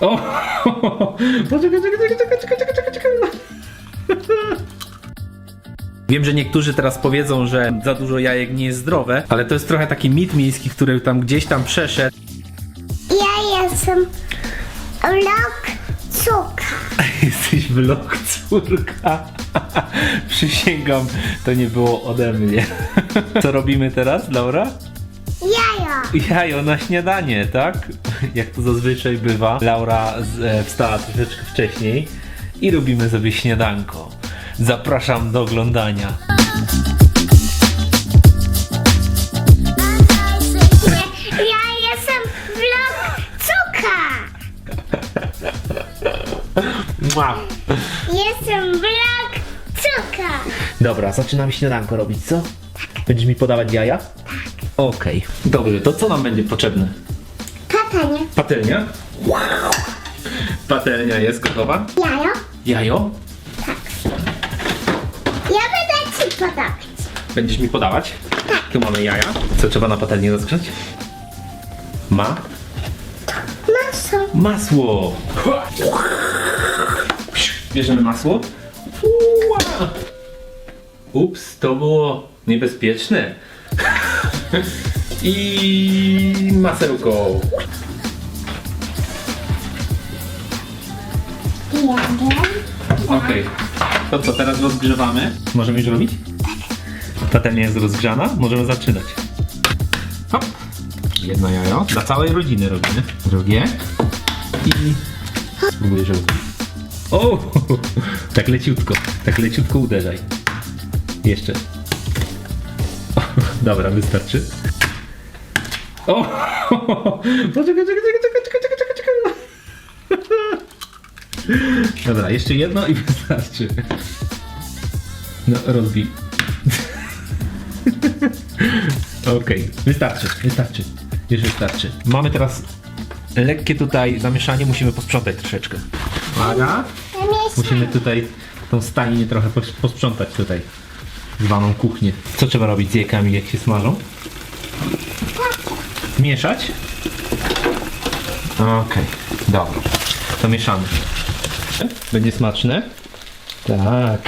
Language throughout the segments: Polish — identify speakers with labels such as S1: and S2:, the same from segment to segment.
S1: O! Poczekaj, czekaj, czekaj, czekaj, czekaj, czekaj, czekaj. Wiem, że niektórzy teraz powiedzą, że za dużo jajek nie jest zdrowe, ale to jest trochę taki mit miejski, który tam gdzieś tam przeszedł.
S2: Ja jestem blok cuka.
S1: Jesteś vlog córka. Przysięgam, to nie było ode mnie. Co robimy teraz, Laura?
S2: Jajo.
S1: Jajo na śniadanie, tak? Jak to zazwyczaj bywa. Laura z, e, wstała troszeczkę wcześniej i robimy sobie śniadanko. Zapraszam do oglądania.
S2: Ja jestem blok cuka.
S1: Mua.
S2: Jestem blok cuka.
S1: Dobra, zaczynamy śniadanko robić, co? Będziesz mi podawać jaja? Okej. Dobrze, to co nam będzie potrzebne?
S2: Katanie.
S1: Patelnia? Wow! Patelnia jest gotowa?
S2: Jajo.
S1: Jajo?
S2: Ja będę ci podawać.
S1: Będziesz mi podawać? Tu mamy jaja. Co trzeba na patelni rozgrzać? Ma?
S2: Masło.
S1: Masło! Bierzemy masło. Ups, to było niebezpieczne. I masełko. Okej. To co, teraz rozgrzewamy? Możemy już robić? Patelnia jest rozgrzana, możemy zaczynać. Hop. Jedno jajo. Dla całej rodziny robimy. Drugie. I... Spróbuję rozbić. O! Tak leciutko. Tak leciutko uderzaj. Jeszcze. Dobra, wystarczy. O! Poczekaj, czekaj, czekaj, czekaj, czekaj, czekaj, czekaj. Dobra, jeszcze jedno i wystarczy. No, rozbij. Okej, wystarczy, wystarczy. Już wystarczy. Mamy teraz lekkie tutaj zamieszanie, musimy posprzątać troszeczkę. Uwaga. Musimy tutaj tą stajnię trochę pos- posprzątać tutaj. Zwaną kuchnię. Co trzeba robić z jajkami, jak się smażą? Mieszać? Okej, dobra. To mieszamy. Będzie smaczne? Tak.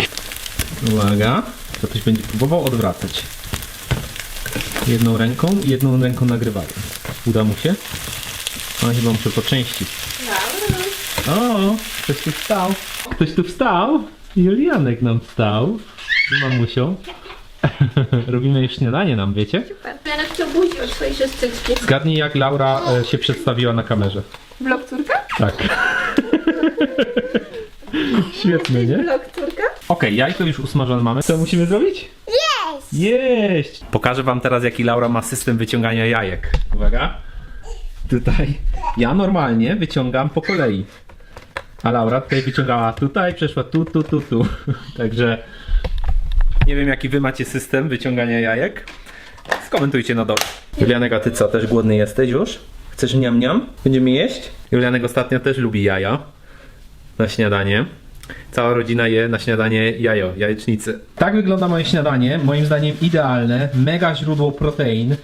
S1: Uwaga. To ktoś będzie próbował odwracać. Jedną ręką i jedną ręką nagrywają. Uda mu się? No chyba muszę po części. O, ktoś tu wstał. Ktoś tu wstał? Julianek nam wstał. Z mamusią. Robimy już śniadanie nam, wiecie?
S3: To budzi od swojej siostryczki.
S1: Zgadnij jak Laura e, się przedstawiła na kamerze.
S3: Blok córka?
S1: Tak. Świetnie, nie?
S3: Blok córka?
S1: Okej, jajko już usmażone mamy. Co musimy zrobić?
S2: Jeść.
S1: Jeść! Pokażę wam teraz jaki Laura ma system wyciągania jajek. Uwaga. Tutaj ja normalnie wyciągam po kolei. A Laura tutaj wyciągała tutaj, przeszła tu, tu, tu, tu. Także nie wiem jaki wy macie system wyciągania jajek. Skomentujcie na dole. Julianek, a ty co, też głodny jesteś już? Chcesz niam niam? Będziemy jeść? Julianek ostatnio też lubi jaja na śniadanie. Cała rodzina je na śniadanie jajo, jajecznicy. Tak wygląda moje śniadanie. Moim zdaniem idealne. Mega źródło protein.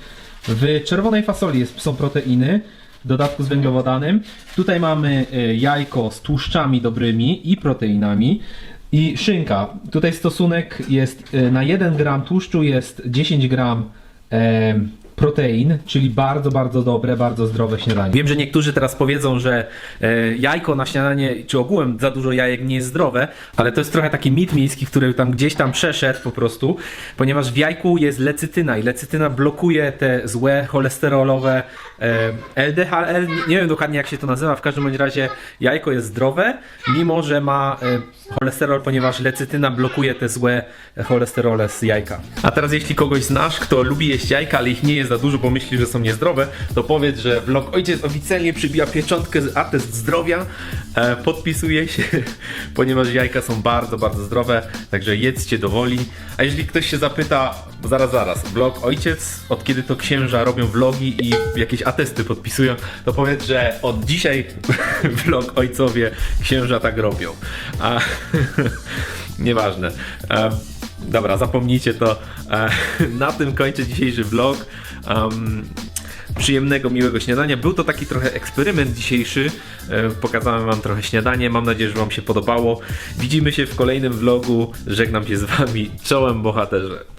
S1: W czerwonej fasoli jest, są proteiny. W dodatku z węglowodanem. Tutaj mamy e, jajko z tłuszczami dobrymi i proteinami. I szynka. Tutaj stosunek jest e, na 1 gram tłuszczu jest 10 gram protein, czyli bardzo, bardzo dobre, bardzo zdrowe śniadanie. Wiem, że niektórzy teraz powiedzą, że e, jajko na śniadanie, czy ogółem za dużo jajek nie jest zdrowe, ale to jest trochę taki mit miejski, który tam gdzieś tam przeszedł po prostu, ponieważ w jajku jest lecytyna i lecytyna blokuje te złe cholesterolowe e, LDHL, nie, wiem dokładnie jak się to nazywa, w każdym bądź razie jajko jest zdrowe, mimo że ma e, cholesterol, ponieważ lecytyna blokuje te złe cholesterole z jajka. A teraz jeśli kogoś znasz, kto lubi jeść jajka, ale ich nie jest za dużo, bo myśli, że są niezdrowe, to powiedz, że vlog ojciec oficjalnie przybija pieczątkę z atest zdrowia, e, podpisuje się, ponieważ jajka są bardzo, bardzo zdrowe, także jedzcie do woli. A jeżeli ktoś się zapyta, zaraz, zaraz, vlog ojciec, od kiedy to księża robią vlogi i jakieś atesty podpisują, to powiedz, że od dzisiaj vlog ojcowie księża tak robią. A nieważne. E, dobra, zapomnijcie to. E, na tym kończę dzisiejszy vlog. Em, przyjemnego, miłego śniadania. Był to taki trochę eksperyment dzisiejszy. E, Pokazałem wam trochę śniadanie. Mam nadzieję, że wam się podobało. Widzimy się w kolejnym vlogu. Żegnam się z wami. Czołem bohaterze.